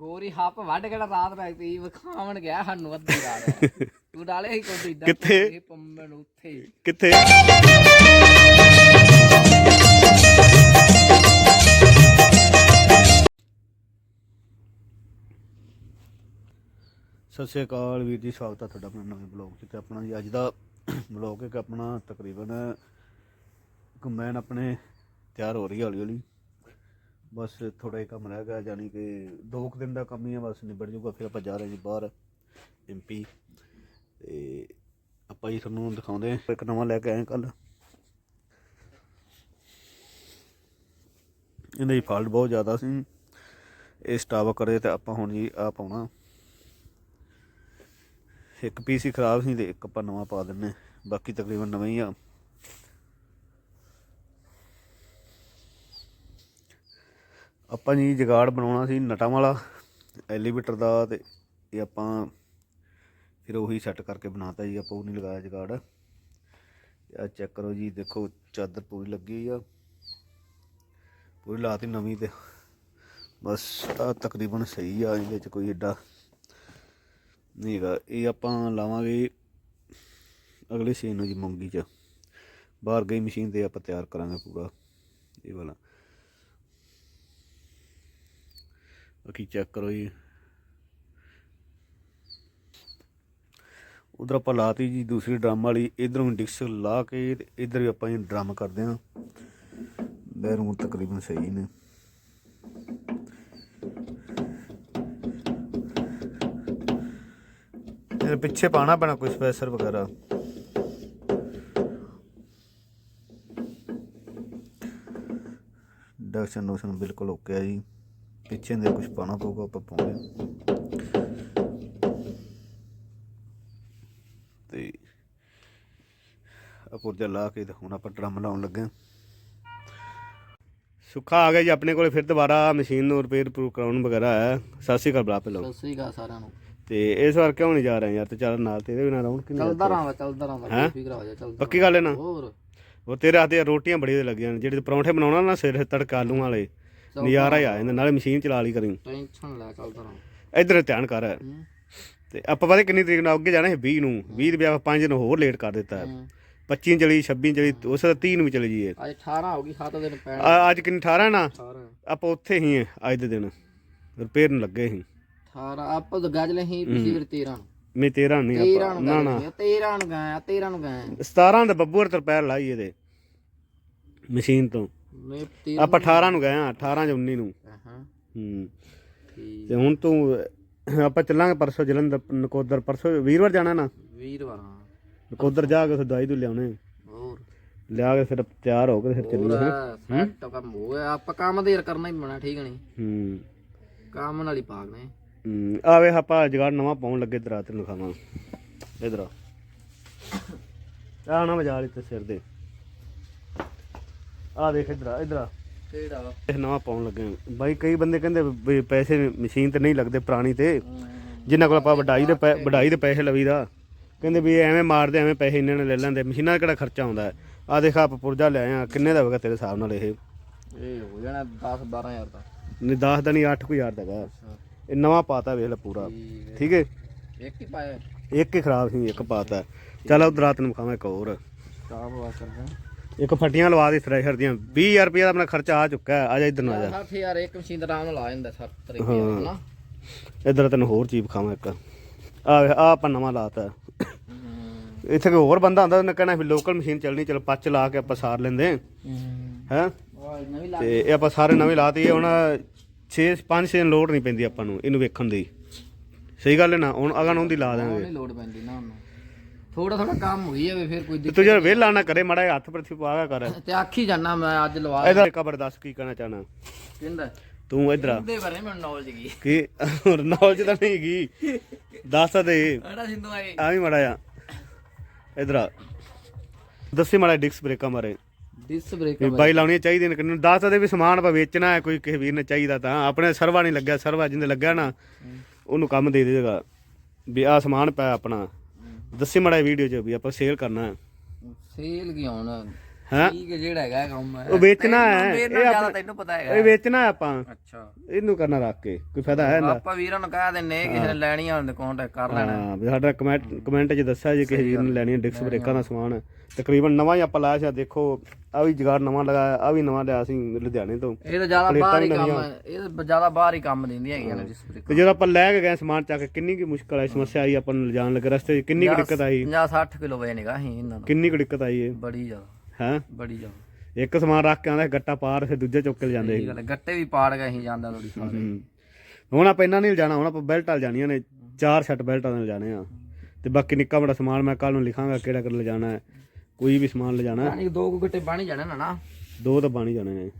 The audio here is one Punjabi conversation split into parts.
ਗੋਰੀ ਹੱਪ ਵੱਢ ਕੇ ਰਾਤ ਰਹਿ ਤੀ ਵਿਖਾਵਣ ਗਿਆ ਸਾਨੂੰ ਅੱਧੀ ਰਾਤ ਤੂੰ ਡਾਲੇ ਹੀ ਕੋਈ ਇਦਾਂ ਕਿੱਥੇ? ਪੰਮੇ ਨੂੰ ਉੱਥੇ ਹੀ। ਕਿੱਥੇ ਸਤਿ ਸ਼੍ਰੀ ਅਕਾਲ ਵੀਰ ਜੀ ਸਵਾਗਤ ਹੈ ਤੁਹਾਡਾ ਆਪਣੇ ਨਵੇਂ ਬਲੌਗ 'ਚ ਤੇ ਆਪਣਾ ਜੀ ਅੱਜ ਦਾ ਬਲੌਗ ਇੱਕ ਆਪਣਾ ਤਕਰੀਬਨ ਕੰਬਾਈਨ ਆਪਣੇ ਤਿਆਰ ਹੋ ਰਹੀ ਹੈ ਹੌਲੀ ਹੌਲੀ ਬਸ ਥੋੜਾ ਹੀ ਕੰਮ ਰਹਿ ਗਿਆ ਯਾਨੀ ਕਿ ਦੋ ਕੁ ਦਿਨ ਦਾ ਕੰਮ ਹੀ ਆ, ਬਸ ਨਿਬੜ ਜਾਊਗਾ, ਫਿਰ ਆਪਾਂ ਜਾ ਰਹੇ ਜੀ ਬਾਹਰ ਐਮਪੀ ਤੇ ਆਪਾਂ ਜੀ ਤੁਹਾਨੂੰ ਦਿਖਾਉਂਦੇ ਹਾਂ, ਇੱਕ ਨਵਾਂ ਲੈ ਕੇ ਆਏ ਕੱਲ ਇਹਦੇ ਦੀ ਫਾਲਟ ਬਹੁਤ ਜ਼ਿਆਦਾ ਸੀ। ਇਹ ਸਟਾਪ ਕਰੇ ਤੇ ਆਪਾਂ ਹੁਣ ਜੀ ਆ ਪਾਉਣਾ। ਇੱਕ ਪੀਸ ਹੀ ਖਰਾਬ ਸੀ ਤੇ ਇੱਕ ਆਪਾਂ ਨਵਾਂ ਪਾ ਦਿੰਨੇ ਬਾਕੀ ਤਕਰੀਬਨ ਨਵੇਂ ਹੀ ਆ। ਆਪਾਂ ਜੀ ਜਗਾੜ ਬਣਾਉਣਾ ਸੀ ਨਟਾਂ ਵਾਲਾ ਐਲੀਵੇਟਰ ਦਾ ਤੇ ਇਹ ਆਪਾਂ ਫਿਰ ਉਹੀ ਸੈੱਟ ਕਰਕੇ ਬਣਾਤਾ ਜੀ, ਆਪਾਂ ਉਹ ਨਹੀਂ ਲਗਾਇਆ ਜਗਾੜ। ਆ ਚੈੱਕ ਕਰੋ ਜੀ, ਦੇਖੋ ਚਾਦਰ ਪੂਰੀ ਲੱਗੀ ਆ। ਪੂਰੀ ਲਾਤੀ ਨਵੀਂ ਤੇ। ਬਸ ਆ ਤਕਰੀਬਨ ਸਹੀ ਆ, ਇਹਦੇ ਚ ਕੋਈ ਏਡਾ ਨਹੀਂ ਹੈਗਾ। ਇਹ ਆਪਾਂ ਲਾਵਾਂਗੇ ਅਗਲੇ ਸੀਨ ਨੂੰ ਜੀ ਮੂੰਗੀ ਚ। ਬਾਹਰ ਗਈ ਮਸ਼ੀਨ ਤੇ ਆਪਾਂ ਤਿਆਰ ਕਰਾਂਗੇ ਪੂਰਾ। ਇਹ ਵਾਲਾ। ਬਾਕੀ ਚੈੱਕ ਕਰੋ ਜੀ। ਉਧਰ ਆਪਾਂ ਲਾਤੀ ਜੀ ਦੂਸਰੀ ਡਰਮ ਵਾਲੀ, ਇਧਰੋਂ ਡਿਕਸ ਲਾ ਕੇ ਤੇ ਇਧਰ ਵੀ ਆਪਾਂ ਇਹ ਡਰਮ ਕਰਦੇ ਹਾਂ। ਬੈਰੂਮ ਤਕਰੀਬਨ ਸਹੀ ਨੇ। ਇਹਦੇ ਪਿੱਛੇ ਪਾਣਾ ਪੈਣਾ ਕੋਈ ਸਪੈਸਰ ਵਗੈਰਾ। ਡਕਸ਼ਨ ਨੋਸ਼ਨ ਬਿਲਕੁਲ ਓਕੇ ਆ ਜੀ। ਪਿੱਛੇ ਦੇ ਕੁਝ ਪਾਣਾ ਪਊਗਾ ਆਪਾਂ ਪਾਉਂਦੇ ਤੇ ਆ ਪੁਰਜਾ ਲਾ ਕੇ ਹੁਣ ਆਪਾਂ ਡਰਮ ਲਾਉਣ ਲੱਗੇ ਸੁੱਖਾ ਆ ਗਿਆ ਜੀ ਆਪਣੇ ਕੋਲੇ ਫਿਰ ਦੁਬਾਰਾ ਮਸ਼ੀਨ ਨੂੰ ਰਿਪੇਅਰ ਪ੍ਰੂਵ ਕਰਾਉਣ ਵਗੈਰਾ ਹੈ। ਸਤਿ ਸ਼੍ਰੀ ਅਕਾਲ ਬਲਾ ਪਹਿਲਾਂ ਸਤਿ ਸ੍ਰੀ ਅਕਾਲ ਸਾਰਿਆਂ ਨੂੰ। ਤੇ ਇਸ ਵਾਰ ਕਿਉਂ ਨਹੀਂ ਜਾ ਰਹੇ ਯਾਰ? ਤੇ ਚੱਲ ਨਾਲ ਤੇ ਇਹਦੇ ਬਿਨਾਂ ਰੌਣਕ ਕਿੰਨੀ ਚੱਲਦਾ ਰਹਾਂਗਾ ਚੱਲਦਾ ਰਹਾਂਗਾ? ਫਿਕਰ ਹੋ ਜਾ ਚੱਲਦਾ ਪੱਕੀ ਗੱਲ ਹੈ ਨਾ? ਹੋਰ। ਉਹ ਤੇਰੇ ਹੱਥ ਦੀਆਂ ਰੋਟੀਆਂ ਬੜੀਆਂ ਲੱਗੀਆਂ ਨੇ ਜਿਹੜੇ ਪਰੌਂਠੇ ਬਣਾਉਣਾ ਨਾ ਸਿਰ ਤੜਕਾ ਆਲੂ ਵਾਲੇ। ਨਜ਼ਾਰਾ ਹੀ ਆ ਜਾਂਦਾ ਨਾਲੇ ਮਸ਼ੀਨ ਚਲਾ ਲਈ ਕਰੀ। ਟੈਨਸ਼ਨ ਲੈ ਚੱਲਦਾ ਰਹਾਂ ਇਧਰ ਧਿਆਨ ਕਰ। ਤੇ ਆਪਾਂ ਪਤਾ ਕਿੰਨੀ ਤਰੀਕ ਨੂੰ ਅੱਗੇ ਜਾਣਾ ਹੈ 20 ਨੂੰ। 20 ਦੇ ਵਿਆਹ 5 ਦਿਨ ਹੋਰ ਲੇਟ ਕਰ ਦਿੱਤਾ। 25 ਚਲੀ 26 ਚਲੀ ਉਸ ਦਾ 30 ਨੂੰ ਵੀ ਚਲੀ ਜੀਏ ਅੱਜ 18 ਹੋ ਗਈ 7 ਦਿਨ ਪੈਣ। ਅੱਜ ਕਿੰਨੀ 18 ਨਾ? 18 ਆਪਾਂ ਉੱਥੇ ਹੀ ਹਾਂ ਅੱਜ ਦੇ ਦਿਨ। ਰਿਪੇਅਰ ਨੂੰ ਲੱਗੇ ਸੀ। 18 ਆਪਾਂ ਤਾਂ ਗੱਜ ਲਈ ਪਿਛਲੀ ਵਾਰ 13 ਨੂੰ। ਮੈਂ 13 ਨਹੀਂ 13 ਆਪਾਂ। ਨੂੰ ਨਾ ਗੱਜ ਨਾ। ਲਈ 13 ਨੂੰ ਗਏ 13 ਨੂੰ ਗਏ। 17 ਦਾ ਬੱਬੂ ਹਰ ਪੈਰ ਲਾਈ ਇਹਦੇ। ਮਸ਼ੀਨ ਤੋਂ। ਮੈਂ 13 ਆਪਾਂ 18 ਨੂੰ ਗਏ ਆ 18 ਜਾਂ 19 ਨੂੰ। ਹਾਂ ਹੂੰ। ਠੀਕ। ਤੇ ਹੁਣ ਤੂੰ ਆਪਾਂ ਚੱਲਾਂਗੇ ਪਰਸੋਂ ਜਲੰਧਰ ਨਕੋਦਰ। ਪਰਸੋਂ ਵੀਰਵਾਰ ਜਾਣਾ ਨਾ? ਵੀਰਵਾਰ ਹਾਂ। ਨਕੋਦਰ ਜਾ ਕੇ ਉੱਥੇ ਦਵਾਈ ਦੂ ਲਿਆਉਣੇ। ਹੋਰ? ਲਿਆ ਕੇ ਫਿਰ ਤਿਆਰ ਹੋ ਕੇ ਫਿਰ ਚੱਲੀਏ ਪੂਰਾ ਸੈੱਟ ਕੰਮ ਹੋਇਆ ਆਪਾਂ ਕੰਮ ਦੇ ਯਾਰ ਕਰਨਾ ਹੀ ਪੈਣਾ ਠੀਕ ਨਹੀਂ? ਹੂੰ। ਕੰਮ ਨਾਲ ਹੀ ਭਾਗਨੇ ਹੂੰ। ਆਵੇ ਆਪਾਂ ਜਗਾੜ ਨਵਾਂ ਪਾਉਣ ਲੱਗੇ ਦਰਾ ਤੇ ਲਿਖਾਵਾਂ ਇਧਰ ਆ। ਨਾ ਮਜਾ ਲਈ ਤੇ ਸਿਰ ਦੇ। ਆ ਦੇਖ ਇਧਰ ਇਧਰ ਕਿਹੜਾ ਇਹ ਨਵਾਂ ਪਾਉਣ ਲੱਗੇ ਹਾਂ। ਬਾਈ ਕਈ ਬੰਦੇ ਕਹਿੰਦੇ ਵੀ ਪੈਸੇ ਮਸ਼ੀਨ ਤੇ ਨਹੀਂ ਲੱਗਦੇ ਪੁਰਾਣੀ ਤੇ। ਜਿਨ੍ਹਾਂ ਕੋਲ ਆਪਾਂ ਵਡਾਈ ਦੇ ਪੈ- ਵਡਾਈ ਦੇ ਪੈਸੇ ਲਵੀਦਾ। ਕਹਿੰਦੇ ਵੀ ਐਵੇਂ ਮਾਰਦੇ ਐਵੇਂ ਪੈਸੇ ਇੰਨੇ ਨੇ ਲੈ ਲੈਂਦੇ। ਮਸ਼ੀਨਾਂ ਦਾ ਕਿਹੜਾ ਖਰਚਾ ਆਉਂਦਾ? ਆ ਦੇਖ ਆਪ ਪੁਰਜਾ ਲੈ ਆਇਆ। ਕਿੰਨੇ ਦਾ ਹੋਵੇਗਾ ਤੇਰੇ ਹਿਸਾਬ ਨਾਲ ਇਹ? ਇਹ ਹੋ ਜਾਣਾ 10 12000 ਦਾ। ਨਹੀਂ 10 ਦਾ ਨਹੀਂ 8 ਕੁ ਹਜ਼ਾਰ ਦਾ ਹੈਗਾ। ਇਹ ਨਵਾਂ ਪਾਤਾ ਵੇਖ ਲੈ ਪੂਰਾ। ਠੀਕ ਹੈ। ਠੀਕ ਹੈ? ਇੱਕ ਹੀ ਪਾਇਆ? ਇੱਕ ਹੀ ਖਰਾਬ ਸੀ ਇੱਕ ਪਾਤਾ। ਚੱਲ ਉਧਰ ਰਾਤ ਨੂੰ ਖਾਵਾਂ ਇੱਕ ਹੋਰ। ਸਟਾਫ ਵਾਸਰ ਹੈ ਇੱਕ ਫੱਟੀਆਂ ਲਵਾ ਦੇ ਥ੍ਰੈਸ਼ਰ ਦੀਆਂ। 20000 ਰੁਪਏ ਦਾ ਆਪਣਾ ਖਰਚਾ ਆ ਚੁੱਕਾ ਹੈ। ਆ ਜਾ ਇੱਧਰ ਨੂੰ ਆ ਜਾ। 60000 ਇੱਕ ਮਸ਼ੀਨ ਦਾ ਆਰਾਮ ਨਾਲ ਆ ਜਾਂਦਾ 7 ਤਰੀਕੇ ਨਾਲ ਨਾ ਇੱਧਰ ਤੈਨੂੰ ਹੋਰ ਚੀਜ਼ ਖਾਵਾਂ ਇੱਕ। ਆ ਆ ਆਪਾਂ ਨਵਾਂ ਲਾਤਾ। ਇੱਥੇ ਕੋਈ ਹੋਰ ਬੰਦਾ ਹੁੰਦਾ ਉਹਨੇ ਕਹਿਣਾ ਵੀ ਲੋਕਲ ਮਸ਼ੀਨ ਚੱਲਣੀ ਚਲ ਪੱਚ ਲਾ ਕੇ ਆਪਾਂ ਸਾਰ ਲੈਂਦੇ ਹੈ। ਤੇ ਇਹ ਆਪਾਂ ਸਾਰੇ ਨਵੇਂ ਲਾਤੀ ਹੁਣ 6 5 6 ਲੋਡ ਨਹੀਂ ਪੈਂਦੀ ਆਪਾਂ ਨੂੰ ਇਹਨੂੰ ਵੇਖਣ ਦੀ। ਸਹੀ ਗੱਲ ਹੈ ਨਾ? ਹੁਣ ਅਗਾਂ ਨੂੰ ਦੀ ਲਾ ਦਾਂਗੇ ਲੋਡ ਪੈਂਦੀ ਨਾ ਉਹਨੂੰ। ਥੋੜਾ ਥੋੜਾ ਕੰਮ ਹੋਈ ਜਾਵੇ ਫਿਰ ਕੋਈ ਤੇ ਦਿੱਕਤ ਤੂੰ ਜਦ ਵੇਲਾ ਨਾ ਕਰੇ ਮੜਾ ਹੱਥ ਪ੍ਰਤੀ ਪਾਗਾ ਕਰ। ਤੇ ਆਖੀ ਜਾਣਾ ਮੈਂ ਅੱਜ ਲਵਾ ਇਹਦਾ ਕਬਰ ਦੱਸ ਕੀ ਕਹਿਣਾ ਚਾਹਣਾ ਕਹਿੰਦਾ ਤੂੰ ਇਧਰ ਆ। ਦੇ ਬਾਰੇ ਮੈਨੂੰ ਨੌਲੇਜ ਗਈ ਕੀ? ਨੌਲੇਜ ਤਾਂ ਨਹੀਂ ਹੈਗੀ ਦੱਸ ਤਾਂ ਦੇ। ਅੜਾ ਸਿੰਧੂ ਆਏ। ਆ ਵੀ ਮੜਾ ਆ ਇਧਰ ਆ। ਦੱਸੀ ਮੜਾ ਡਿਕਸ ਬ੍ਰੇਕਾਂ ਮਾਰੇ ਡਿਸ ਬ੍ਰੇਕ ਵੀ ਬਾਈ ਲਾਉਣੀ ਚਾਹੀਦੀ ਨੇ ਕਿੰਨੂੰ। ਦੱਸ ਦੇ ਵੀ ਸਮਾਨ ਆਪਾਂ ਵੇਚਣਾ ਹੈ ਕੋਈ ਕਿਸੇ ਵੀਰ ਨੇ ਚਾਹੀਦਾ ਤਾਂ। ਆਪਣੇ ਸਰਵਾ ਨਹੀਂ ਲੱਗਿਆ ਸਰਵਾ ਜਿੰਦੇ ਲੱਗਿਆ ਨਾ ਉਹਨੂੰ ਕੰਮ ਦੇ ਦੇਗਾ ਵੀ ਆ ਸਮਾਨ ਪਿਆ ਆਪਣਾ। ਦੱਸੀ ਮੜਾ ਵੀਡੀਓ 'ਚ ਵੀ ਆਪਾਂ ਸੇਲ ਕਰਨਾ ਹੈ। ਸੇਲ ਕੀ ਹੁਣ? ਹਾਂ? ਠੀਕ ਹੈ ਜਿਹੜਾ ਹੈਗਾ ਕੰਮ ਉਹ ਵੇਚਣਾ ਹੈ, ਤੈਨੂੰ- ਮੇਰੇ ਇਹ ਨਾਲ ਜ਼ਿਆਦਾ ਆਪਣਾ- ਤੈਨੂੰ ਪਤਾ ਇਹ ਹੈਗਾ ਵੇਚਣਾ ਆਪਾਂ। ਅੱਛਾ। ਇਹਨੂੰ ਕਰਨਾ ਰੱਖ ਕੇ ਕੋਈ ਫਾਇਦਾ ਹੈ ਇਹਦਾ? ਆਪਾਂ ਵੀਰਾਂ ਨੂੰ ਕਹਿ ਦਿੰਨੇ ਕਿਸੇ ਨੇ ਲੈਣੀ ਆ ਉਹਨੇ ਕੰਟੈਕਟ ਕਰ ਲੈਣਾ। ਹਾਂ ਵੀ ਸਾਡਾ ਕਮੈਂਟ ਕਮੈਂਟ 'ਚ ਦੱਸਿਆ ਜੇ ਕਿਸੇ ਵੀਰ ਨੇ ਲੈਣੀ ਹੈ ਡਿਕਸ ਬ੍ਰੇਕਾਂ ਦਾ ਸਮਾਨ। ਤਕਰੀਬਨ ਨਵਾਂ ਹੀ ਆਪਾਂ ਲਾਇਆ ਸੀ ਆਹ ਦੇਖੋ ਆ ਵੀ ਜਗਾੜ ਨਵਾਂ ਲਗਾਇਆ ਆ ਵੀ ਨਵਾਂ ਲਿਆ ਸੀ ਲੁਧਿਆਣੇ ਤੋਂ। ਇਹ ਤਾਂ ਜ਼ਿਆਦਾ ਬਾਹਰ ਹੀ ਕੰਮ ਹੈ। ਇਹ ਤਾਂ ਜ਼ਿਆਦਾ ਬਾਹਰ ਹੀ ਕੰਮ ਦਿੰਦੀਆਂ ਹੈਗੀਆਂ ਨੇ ਜਿਸ ਤੇ ਜਦੋਂ ਆਪਾਂ ਲੈ ਕੇ ਗਏ ਸਮਾਨ ਚੱਕ ਕਿੰਨੀ ਕੀ ਮੁਸ਼ਕਲ ਆਈ ਸਮੱਸਿਆ ਆਈ ਆਪਾਂ ਨੂੰ ਲਿਜਾਣ ਲੱਗੇ ਰਸਤੇ 'ਚ ਕਿੰਨੀ ਕੁ ਦਿੱਕਤ ਆਈ? 50 60 ਕਿਲੋ ਇਹਨਾਂ ਦਾ ਕਿੰਨੀ ਕੁ ਦਿੱਕਤ ਆਈ ਬੜੀ ਜ਼ਿਆਦਾ। ਹੈ? ਬੜੀ ਜ਼ਿਆਦਾ। ਇੱਕ ਸਮਾਨ ਰੱਖ ਕੇ ਆਉਂਦਾ ਗੱਟਾ ਪਾਰ ਫਿਰ ਦੂਜੇ ਚੁੱਕ ਕੇ ਲਿਜਾਂਦੇ ਸੀ। ਇਹ ਗੱਲ ਹੈ, ਗੱਟੇ ਵੀ ਪਾੜ ਗਏ ਸੀ ਜਾਂਦਾ ਥੋੜੀ ਸਾਰੇ। ਹੂੰ। ਹੁਣ ਆਪਾਂ ਇਹਨਾਂ ਨਹੀਂ ਲਿਜਾਣਾ ਹੁਣ ਆਪਾਂ ਬੈਲਟ ਵਾਲ ਜਾਣੀਆਂ ਨੇ ਚਾਰ ਸੈੱਟ ਬੈਲਟਾਂ ਨਾਲ ਲਿਜਾਣੇ ਆ। ਤੇ ਬਾਕੀ ਨਿੱਕਾ ਵੱਡਾ ਸਮਾਨ ਮੈਂ ਕੱਲ ਨੂੰ ਲਿਖਾਂਗਾ ਕਿਹੜਾ ਕਿਹੜਾ ਲਿਜਾਣਾ ਹੈ ਕੋਈ ਵੀ ਸਮਾਨ ਲਿਜਾਣਾ ਹੈ। ਦੋ ਕੁ ਗੱਟੇ ਪਾਣੀ ਜਾਣੇ ਨਾ ਨਾ। ਦੋ ਤਾਂ ਬਾਣੀ ਜਾਣੇ ਨੇ।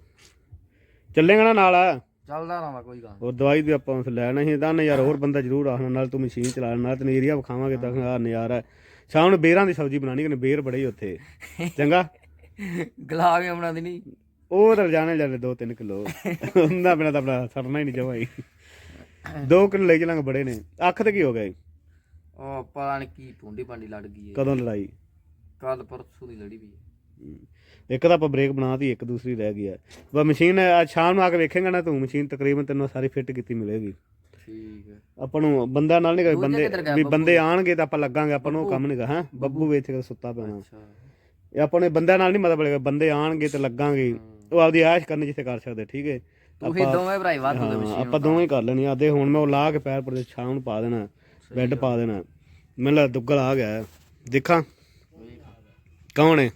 ਚੱਲੇਗਾ ਨਾ ਨਾਲ। ਚੱਲਦਾ ਰਹਾ ਕੋਈ ਗੱਲ ਹੋਰ ਦਵਾਈ ਵੀ ਆਪਾਂ ਉਸ ਲੈਣਾ ਸੀ ਤਾਂ ਯਾਰ ਹੋਰ ਬੰਦਾ ਜ਼ਰੂਰ ਆਖਣਾ ਨਾਲ ਤੂੰ ਮਸ਼ੀਨ ਚਲਾ ਨਾਲ ਤੈਨੂੰ ਏਰੀਆ ਵਿਖਾਵਾਂਗੇ ਤਾਂ ਆ ਨਜ਼ਾਰਾ ਹੈ। ਸ਼ਾਮ ਨੂੰ ਬੇਰਾਂ ਦੀ ਸਬਜ਼ੀ ਬਣਾਣੀ ਕਿ ਬੇਰ ਬੜੇ ਹੀ ਉੱਥੇ। ਚੰਗਾ? ਨੀ। ਗੁਲਾਬ ਹੀ ਬਣਾਉਂਦੀ ਨਹੀਂ। ਉਹ ਤਾਂ ਜਾਣੇ ਲੈ 2-3 ਕਿਲੋ। ਉਹਨਾਂ ਬਿਨਾ ਤਾਂ ਆਪਣਾ ਸਰਨਾ ਹੀ ਨਹੀਂ ਜਮਾਈ 2 ਕਿਲੋ ਲੈ ਚਲਾਂਗੇ ਬੜੇ ਨੇ। ਅੱਖ ਤੇ ਕੀ ਹੋ ਗਿਆ ਜੀ? ਉਹ ਪਤਾ ਨਹੀਂ ਕੀ ਪੁੰਡੀ ਪਾਂਡੀ ਲੜ ਗਈ ਹੈ ਕਦੋਂ ਲੜਾਈ? ਕੱਲ ਪਰਸੋਂ ਦੀ ਲੜੀ ਵੀ ਹੈ। ਹਮ। ਇੱਕ ਤਾਂ ਆਪਾਂ ਬ੍ਰੇਕ ਬਣਾਤੀ ਇੱਕ ਦੂਸਰੀ ਰਹਿ ਗਈ ਹੈ ਬਸ ਮਸ਼ੀਨ ਅੱਜ ਸ਼ਾਮ ਨੂੰ ਆ ਕੇ ਵੇਖੇਗਾ ਨਾ ਤੂੰ ਮਸ਼ੀਨ ਤਕਰੀਬਨ ਤੈਨੂੰ ਸਾਰੀ ਫਿੱਟ ਕੀਤੀ ਮਿਲੇਗੀ। ਠੀਕ ਹੈ ਆਪਾਂ ਨੂੰ ਬੰਦਾ ਨਾਲ ਨਹੀਂ ਦੂਜੇ ਬੰਦੇ ਕਿੱਧਰ ਗਿਆ ਵੀ ਬੰਦੇ ਆਣਗੇ ਤਾਂ ਆਪਾਂ ਲੱਗਾਂਗੇ ਆਪਾਂ ਨੂੰ ਉਹ ਕੰਮ ਨਹੀਂਗਾ ਹਾਂ? ਬੱਬੂ ਵੇਚ ਕੇ ਸੁੱਤਾ ਪੈਣਾ ਅੱਛਾ। ਇਹ ਆਪਾਂ ਨੇ ਬੰਦਿਆਂ ਨਾਲ ਨਹੀਂ ਮਤਲਬ ਹੈਗਾ ਬੰਦੇ ਆਣਗੇ ਤੇ ਲੱਗਾਂਗੇ। ਉਹ ਆਪਦੀ ਆਇਸ਼ ਕਰਨੀ ਜਿੱਥੇ ਕਰ ਸਕਦੇ ਠੀਕ ਹੈ? ਤੁਸੀਂ ਦੋਵੇਂ ਭਰਾਈ ਵਾਧੂ ਦੇ ਮਸ਼ੀਨ ਆਪਾਂ ਦੋਵੇਂ ਕਰ ਲੈਣੀ ਆਦੇ ਹੁਣ ਮੈਂ ਉਹ ਲਾ ਕੇ ਪੈਰ ਪਰ ਸ਼ਾਮ ਨੂੰ ਪਾ ਦੇਣਾ ਬੈੱਡ ਪਾ ਦੇਣਾ। ਮੈਨੂੰ ਲੱਗਦਾ ਦੁੱਗਲ ਆ ਗਿਆ। ਦੇਖਾਂ। ਕੌਣ ਹੈ?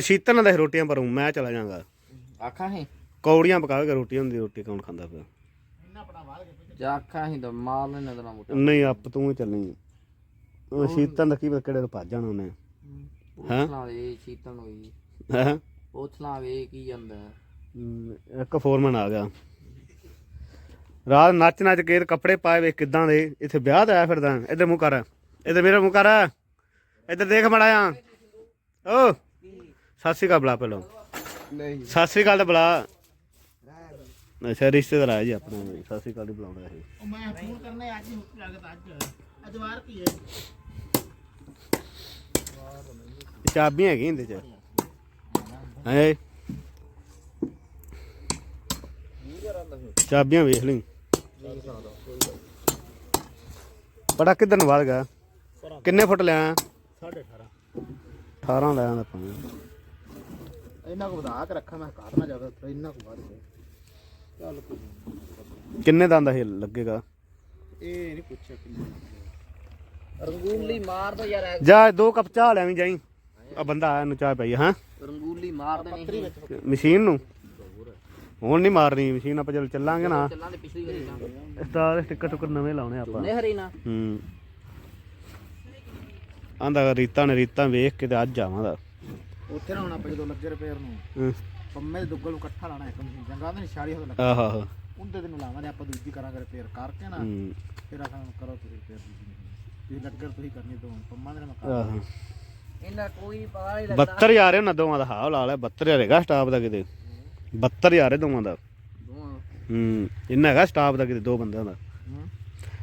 ਸ਼ੀਤਲ ਤਾਂ ਰੋਟੀਆਂ ਭਰੂ ਮੈਂ ਚਲਾ ਜਾਵਾਂਗਾ। ਆਖਾਂ ਹੀ। ਕੌੜੀਆਂ ਪਕਾਵੇਗਾ ਰੋਟੀ ਹੁੰਦੀ ਰੋਟੀ ਕੌਣ ਖਾਂਦਾ ਪਿਆ ਜਾਂ ਆਖਾਂ ਹੀ ਤਾਂ ਮਾਰ ਲੈਣੇ ਤੇਰਾ ਮੋਟਾ। ਨਹੀਂ ਆਪ ਤੂੰ ਹੀ ਚੱਲਣੀ ਉਹ ਸ਼ੀਤਲ ਦਾ ਕੀ ਪਤਾ ਕਿਹੜੇ ਤੋਂ ਭੱਜ ਜਾਣਾ ਉਹਨੇ। ਪੁੱਛਣਾ ਵੇ ਚੀਤਨ ਹੋਈ। ਹੈਂ? ਪੁੱਛਣਾ ਵੇ ਕੀ ਜਾਂਦਾ? ਹੈ। ਹਮ, ਇੱਕ ਫੋਰਮਨ ਆ ਗਿਆ। ਰਾਤ ਨੱਚ ਨੱਚ ਕੇ ਕੱਪੜੇ ਪਾਏ ਵੇ ਕਿਦਾਂ ਦੇ? ਇੱਥੇ ਵਿਆਹ ਤੇ ਆਇਆ ਫਿਰਦਾ ਇੱਧਰ ਮੂੰਹ ਕਰ। ਇੱਧਰ ਮੇਰਾ ਮੂੰਹ ਕਰ। ਇੱਧਰ ਦੇਖ ਮੜਾ ਆ ਓ ਸਤਿ ਸ਼੍ਰੀ ਅਕਾਲ ਬੁਲਾ ਪਹਿਲਾਂ। ਨਹੀਂ। ਸਤਿ ਸ਼੍ਰੀ ਅਕਾਲ ਤਾਂ ਬੁਲਾ। ਅੱਛਾ ਰਿਸ਼ਤੇਦਾਰ ਆਇਆ ਜੀ ਆਪਣਾ। ਸਤਿ ਸ਼੍ਰੀ ਅਕਾਲ ਹੀ ਬੁਲਾਉਂਦਾ ਇਹ। ਮੈਂ ਫੋਨ ਕਰਨੇ ਅੱਜ ਹੀ ਮੁੱਕ ਲੱਗਦਾ ਅੱਜ ਅੱਜ ਵਾਰ ਕੀ ਹੈ? ਚਾਬੀਆਂ ਹੈਗੀਆਂ ਇਹਦੇ ਚ। ਹੈ? ਚਾਬੀਆਂ ਵੇਖ ਲਈ। ਬੜਾ ਕਿੱਧਰ ਨੂੰ ਗਿਆ। ਕਿੰਨੇ ਫੁੱਟ ਲਿਆ? 18.5 18 ਲਿਆ ਦਾ ਪਾਣੀ ਇਹਨਾਂ ਕੋ ਵਧਾ ਕੇ ਰੱਖਾ ਮੈਂ ਘਰ ਨਾ ਜਾਵੇ ਇਹਨਾਂ ਕੋ ਵੱਧ ਚੱਲ ਨੀ। ਕਿੰਨੇ ਦੰਦ ਇਹ ਲੱਗੇਗਾ? ਇਹ ਨਹੀਂ ਪੁੱਛਿਆ ਕਿੰਨੇ ਰੰਗੂਲੀ ਮਾਰ ਦੋ ਯਾਰ ਜਾ ਦੋ ਕੱਪ ਚਾਹ ਲੈਵੀਂ ਜਾਈ। ਆ ਬੰਦਾ ਆਇਆ ਨੂੰ ਚਾਹ ਪਈ ਹਾਂ? ਰੰਗੂਲੀ ਮਾਰ ਦੇਣੀ। ਮਸ਼ੀਨ ਨੂੰ? ਹੁਣ ਨਹੀਂ ਮਾਰਨੀ ਮਸ਼ੀਨ ਆਪਾਂ ਜਦੋਂ ਚੱਲਾਂਗੇ ਨਾ। ਚੱਲਾਂ ਦੇ ਪਿਛਲੀ ਵਾਰੀ ਤਾਂ ਸਟਾਰ ਸਟicker ਟੁੱਕਰ ਨਵੇਂ ਲਾਉਣੇ ਆਪਾਂ। ਨਹਿਰੀ ਨਾ ਹੂੰ। ਆਂਦਾ ਰੀਤਾ ਨੇ ਰੀਤਾ ਵੇਖ ਕੇ ਤੇ ਅੱਜ ਆਵਾਂਗਾ। ਉੱਥੇ ਨਾ ਹੋਣਾ ਜਦੋਂ ਲੱਗੇ ਰਿਪੇਅਰ ਨੂੰ ਹੂੰ। ਪੰਮੇ ਦੇ ਦੁੱਗਲ ਨੂੰ ਇਕੱਠਾ ਲਾਣਾ ਇੱਕ ਮਸ਼ੀਨ ਚੰਗਾ ਨਹੀਂ ਛਾੜੀ ਹੋ ਲੱਗਾ। ਆਹਾ ਹਾ ਉਹਦੇ ਤੇ ਨੂੰ ਲਾਵਾਂਗੇ ਆਪਾਂ ਦੂਜੀ ਕਰਾਂਗੇ ਰਿਪੇਅਰ ਕਰਕੇ ਨਾ। ਹੂੰ। ਫਿਰ ਆਪਾਂ ਕਰੋ ਤੁਸੀਂ ਰਿਪੇਅਰ ਦੂਜੀ ਮਸ਼ੀਨ। ਤੁਸੀਂ ਲੱਗੇ ਤੁਸੀਂ ਕਰਨੀ ਦੋ ਪੰਮਾ ਦੇ ਨਾਲ ਮੈਂ ਕਰ ਆਹਾ। ਇਹਨਾਂ ਕੋਈ ਨਹੀਂ ਪਤਾ ਨਹੀਂ ਲੱਗਦਾ। 72000 ਉਹਨਾਂ ਦੋਵਾਂ ਦਾ ਹਾਲ ਲਾ ਲਿਆ 72000 ਹੈਗਾ ਸਟਾਫ ਦਾ ਕਿਤੇ। 72000 ਹੈ ਦੋਵਾਂ ਦਾ। ਦੋਵਾਂ ਹੂੰ ਇੰਨਾ ਹੈਗਾ ਸਟਾਫ ਦਾ ਕਿਤੇ ਦੋ ਬੰਦਿਆਂ ਦਾ। ਹੂੰ।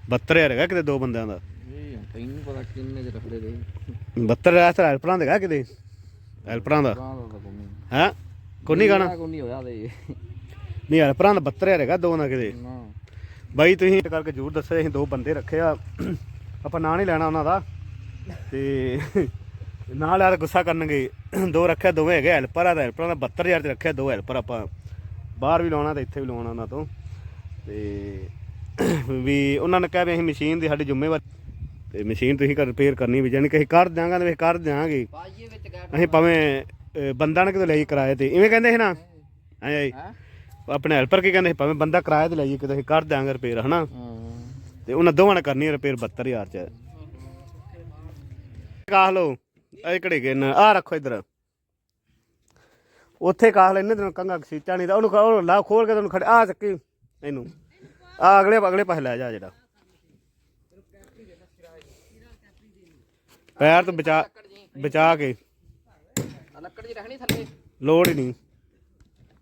72000 ਹੈਗਾ ਕਿਤੇ ਦੋ ਬੰਦਿਆਂ ਦਾ। ਇਹ ਤੈਨੂੰ ਪਤਾ ਕਿੰਨੇ ਚ ਰੱਖਦੇ ਦੇ। 72000 ਤਾਂ ਹੈਲਪਰਾਂ ਦਾ ਹੈਗਾ ਕਿਤੇ। ਹੈਲਪਰਾਂ ਦਾ। ਤਾਂ ਹੈ? ਕੋਈ ਨਹੀਂ ਗਾਣਾ? ਕੋਈ ਨਹੀਂ ਹੋਇਆ ਦੇ ਨਹੀਂ ਹੈਲਪਰਾਂ ਦਾ 72000 ਹੈਗਾ ਦੋ ਨਾ ਕਿਤੇ। ਨਾ। ਬਾਈ ਤੁਸੀਂ ਇਹ ਕਰਕੇ ਜ਼ਰੂਰ ਦੱਸਿਓ ਅਸੀਂ ਦੋ ਬੰਦੇ ਰੱਖੇ ਆ। ਆਪਾਂ ਨਾਂ ਨਹੀਂ ਲੈਣਾ ਉਹਨਾਂ ਦਾ। ਤੇ ਨਾਲ ਯਾਰ ਗੁੱਸਾ ਕਰਨਗੇ। ਦੋ ਰੱਖਿਆ ਦੋਵੇਂ ਹੈਗੇ ਹੈਲਪਰ ਆ ਤਾਂ ਹੈਲਪਰਾਂ ਦਾ 72000 ਤੇ ਰੱਖਿਆ ਦੋ ਹੈਲਪਰ ਆਪਾਂ ਬਾਹਰ ਵੀ ਲਾਉਣਾ ਤੇ ਇੱਥੇ ਵੀ ਲਾਉਣਾ ਉਹਨਾਂ ਤੋਂ। ਤੇ ਵੀ ਉਹਨਾਂ ਨੇ ਕਿਹਾ ਵੀ ਅਸੀਂ ਮਸ਼ੀਨ ਦੀ ਸਾਡੀ ਜ਼ਿੰਮੇਵਾਰੀ ਤੇ ਮਸ਼ੀਨ ਤੁਸੀਂ ਕਰ ਰਿਪੇਅਰ ਕਰਨੀ ਵੀ ਜਾਨੀ ਕਿ ਅਸੀਂ ਕਰ ਦਿਆਂਗੇ ਤੇ ਅਸੀਂ ਕਰ ਦਿਆਂਗੇ। ਅਸੀਂ ਭਾਵੇਂ ਬੰਦਾ ਨਾ ਕਿਤੇ ਲਈ ਕਿਰਾਏ ਤੇ। ਇਵੇਂ ਕਹਿੰਦੇ ਸੀ ਨਾ? ਐਂ ਹੈ? ਆਪਣੇ ਹੈਲਪਰ ਕੀ ਕਹਿੰਦੇ ਭਾਵੇਂ ਬੰਦਾ ਕਿਰਾਏ ਤੇ ਲਈਏ ਕਿਤੇ ਅਸੀਂ ਕਰ ਦਿਆਂਗੇ ਰਿਪੇਅਰ ਹਨਾ? ਤੇ ਉਹਨਾਂ ਦੋਵਾਂ ਨੇ ਕਰਨੀ ਰਿਪੇਅਰ 72000 ਚ। ਕਾਹ ਲੋ ਇਹ ਕਿਹੜੇ ਗਏ ਨੇ ਆ ਰੱਖੋ ਇਧਰ। ਉੱਥੇ ਕਾਹ ਲੈਨੇ ਤੈਨੂੰ ਕੰਗਾ ਸੀਚਾ ਨਹੀਂ ਦਾ ਉਹਨੂੰ ਖੋਲ- ਉਹ ਲਾ ਖੋਲ ਕੇ ਤੈਨੂੰ ਖੜ ਆ ਚੱਕੀ ਇਹਨੂੰ। ਆ ਅਗਲੇ ਅਗਲੇ ਪਾਸੇ ਲੈ ਜਾ ਜਿਹੜਾ। ਪੈਰ ਤੋਂ ਬਚਾ ਬਚਾ ਕੇ। ਲੱਕੜ ਜੀ ਰੱਖਣੀ ਥੱਲੇ। ਲੋੜ ਹੀ ਨਹੀਂ।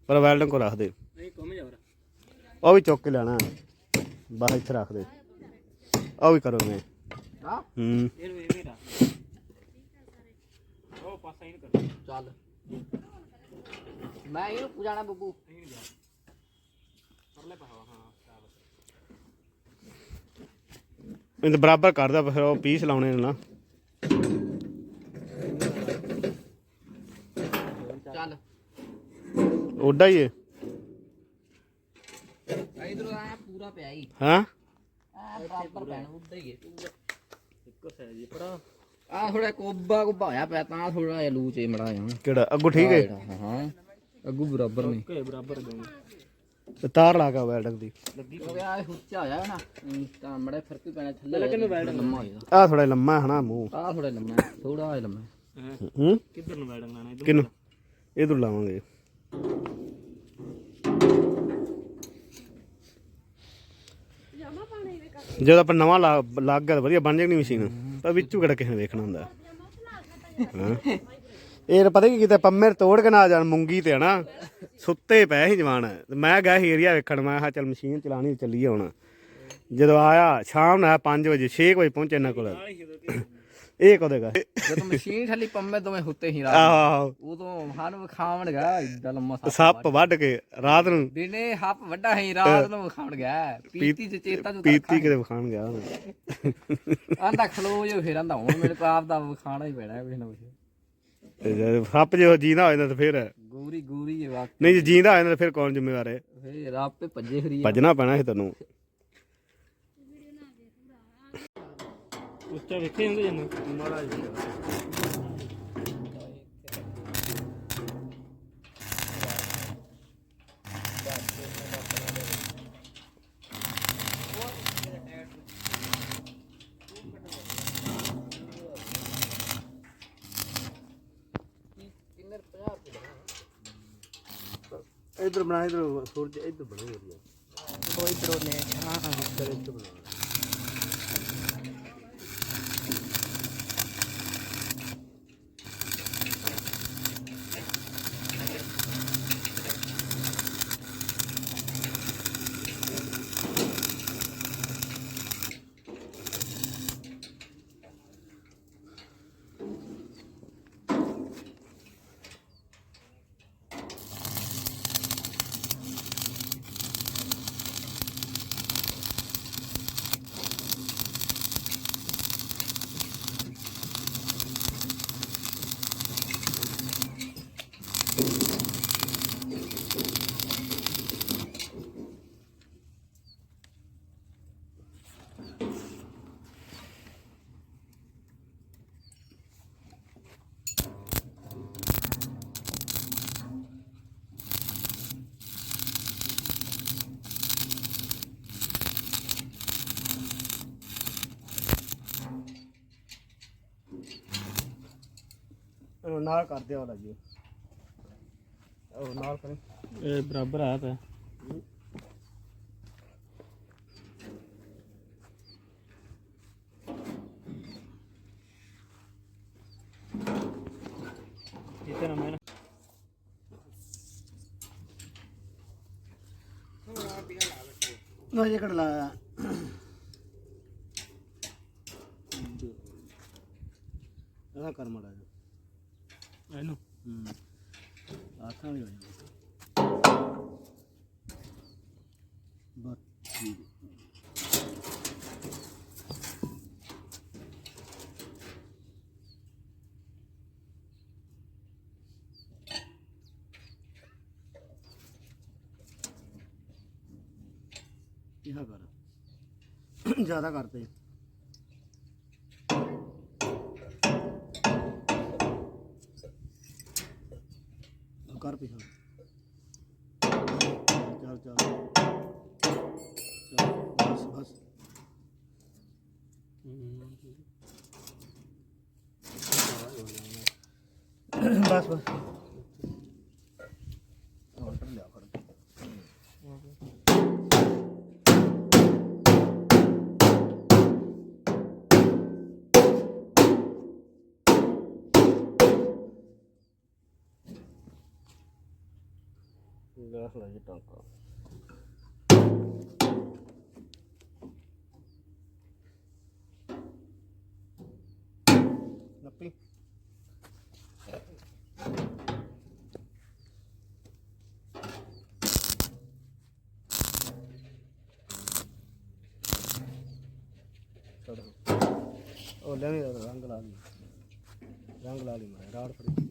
ਪਰ ਵੈਲਡਿੰਗ ਕੋ ਰੱਖ ਦੇ। ਨਹੀਂ ਕਮ ਜਾ ਉਹ ਵੀ ਚੁੱਕ ਕੇ ਲੈਣਾ। ਬਾਹਰ ਇੱਥੇ ਰੱਖ ਦੇ। ਉਹ ਵੀ ਕਰੋ ਮੈਂ। ਹਾਂ? ਹੂੰ। ਇਹ ਇਹ ਚੱਲ। ਮੈਂ ਇਹਨੂੰ ਪੁਜਾਣਾ ਬੱਬੂ। ਇਹ ਤਾਂ ਬਰਾਬਰ ਕਰਦਾ ਫਿਰ ਉਹ ਪੀਸ ਲਾਉਣੇ ਨੇ ਨਾ। ਚੱਲ। ਓਡਾ ਹੀ ਹੈ ਇਧਰੋਂ ਆਇਆ ਪੂਰਾ ਪਿਆ ਹੀ। ਹਾਂ? ਆ ਬਰਾਬਰ ਪੈਣ ਉੱਦਾਂ ਹੀ ਹੈ ਇੱਕੋ ਸਾਈਜ਼ ਹੀ ਪੜਾ ਆ ਥੋੜਾ ਕੋਬਾ ਕੋਬਾ ਹੋਇਆ ਪਿਆ ਤਾਂ ਥੋੜਾ ਜਿਹਾ ਲੂਚ ਏ ਮੜਾ ਜਾ ਕਿਹੜਾ? ਅੱਗੂ ਠੀਕ ਹੈ? ਹਾਂ ਅੱਗੂ ਬਰਾਬਰ ਨਹੀਂ ਤੇ ਤਾਰ ਲਾ ਕੇ ਵੈਲਡਿੰਗ ਦੀ। ਹੋ ਗਿਆ ਇਹ ਉੱਚਾ ਹੋਇਆ ਨਾ ਤਾਂ ਮੜਾ ਫ਼ਰਕ ਹੀ ਪੈਣਾ ਥੱਲੇ। ਕਿੰਨੇ ਬੈਠ ਲੰਮਾ ਹੋਇਆ ਆ ਥੋੜਾ ਲੰਮਾ ਹੈ ਨਾ ਮੂੰਹ। ਆ ਥੋੜਾ ਲੰਮਾ ਥੋੜਾ ਜਿਹਾ ਲੰਮਾ ਹੂੰ। ਕਿੱਧਰ ਨੂੰ ਵੈਲਡਿੰਗ ਲਾਣਾ ਕਿਨੂੰ ਇਧਰ ਲਾਵਾਂਗੇ। ਜਦੋਂ ਆਪਾਂ ਨਵਾਂ ਲਾ- ਲੱਗ ਗਿਆ ਤਾਂ ਵਧੀਆ ਬਣ ਜਾਣੀ ਮਸ਼ੀਨ ਪਰ ਵਿੱਚੋਂ ਕਿਹੜਾ ਕਿਸੇ ਵੇਖਣਾ ਹੁੰਦਾ? ਹਾਂ। ਇਹ ਪਤਾ ਕੀ ਕਿਤੇ ਪੰਮੇਰ ਤੋੜ ਕੇ ਨਾ ਜਾਣ, ਮੁੰਗੀ ਤੇ ਹਨਾ। ਸੁੱਤੇ ਪਏ ਸੀ ਜਵਾਨ। ਮੈਂ ਗਿਆ ਸੀ ਏਰੀਆ ਵੇਖਣ, ਮੈਂ ਕਿਹਾ ਚੱਲ ਮਸ਼ੀਨ ਚਲਾਣੀ ਚੱਲੀਏ ਹੁਣ। ਜਦੋਂ ਆਇਆ, ਸ਼ਾਮ ਨੂੰ ਆਇਆ 5 ਵਜੇ 6 ਵਜੇ ਪਹੁੰਚੇ ਇਹਨਾਂ ਕੋਲ। ਇਹ ਕਦੋਂ ਗਾ ਜਦੋਂ ਮਸ਼ੀਨ ਥੱਲੇ ਪੰਮੇ ਦੋਵੇਂ ਹੁੱਤੇ ਹੀ ਰਾਤ ਉਦੋਂ ਸਾਨੂੰ ਵਿਖਾਉਣ ਗਿਆ ਏਡਾ ਲੰਮਾ ਸੱਪ ਸੱਪ ਵੱਢ ਕੇ। ਰਾਤ ਨੂੰ। ਦਿਨੇ ਹੱਪ ਵੱਡਾ ਹੀ ਰਾਤ ਨੂੰ ਵਿਖਾਉਣ ਗਿਆ ਪੀਤੀ ਚ ਚੇਤਾ ਚ ਪੀਤੀ ਕਿਤੇ ਵਿਖਾਣ ਗਿਆ ਆਂਦਾ ਖਲੋ ਜੋ ਫਿਰ ਆਂਦਾ ਹੁਣ ਮੇਰੇ ਕੋ ਆਪ ਦਾ ਵਿਖਾਣਾ ਹੀ ਪੈਣਾ ਕੁਛ ਨਾ ਤੇ ਜੇ ਸੱਪ ਜੇ ਜੀਂਦਾ ਹੋ ਜਾਂਦਾ ਤਾਂ ਫਿਰ ਗੋਰੀ ਗੋਰੀ ਇਹ ਵਾਕ ਨਹੀਂ ਜੇ ਜੀਂਦਾ ਹੋ ਜਾਂਦਾ ਤਾਂ ਫਿਰ ਕੌਣ ਜ਼ਿੰਮੇਵਾਰ ਹੈ? ਫੇਰ ਆਪੇ ਭੱਜੇ ਫਰੀ ਭੱਜਣਾ ਪੈਣਾ ਸੀ ਤੈਨੂੰ। ਉੱਚਾ ਵੇਖੇ ਹੁੰਦੇ ਜਨ ਇਧਰ ਬਣਾ ਇਧਰ ਸੂਰਜ ਇਧਰ ਬਣਾ ਵਧੀਆ ਕੋਈ ਡਰੋਨੇ ਹਾਂ ਇਹਨੂੰ ਨਾਲ ਕਰ ਦਿਆ ਵਾਲਾ ਜੀ। ਉਹ ਨਾਲ ਕਰੇ। ਇਹ ਬਰਾਬਰ ਆ ਪਿਆ ਇਹ ਨਾ ਮੈਂ ਨਾ ਜੇ ਕੜ ਲਾਇਆ ਇਹਦਾ ਕਰ ਮੜਾ ਜੀ ਇਹਨੂੰ। ਹੂੰ। ਆਥਾਂ ਵੀ ਹੋ ਜਾਣਾ ਬਸ ਠੀਕ। ਇਹ ਕਰ। ਜ਼ਿਆਦਾ ਕਰਤੇ। ਕਰ ਪਿਛਾ ਚੱਲ ਚੱਲ। ਚੱਲ ਬਸ ਬਸ। ਬਸ ਬਸ। gas lagi tangkap nepi Oh, let ada rang lali. mana? lali,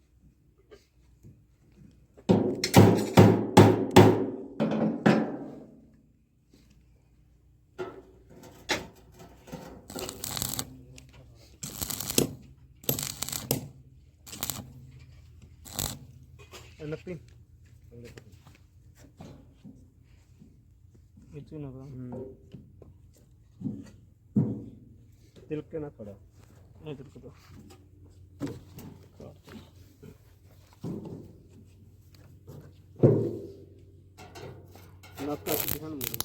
ਇੱਥੇ ਨਾ ਪਾ ਤਿਲਕੇ ਨਾ ਥੋੜਾ ਇਹ ਤੇਰੇ ਕੋਲ ਨੱਕਾ ਕਿਹਨ ਮੁੰਡੇ ਛੱਡ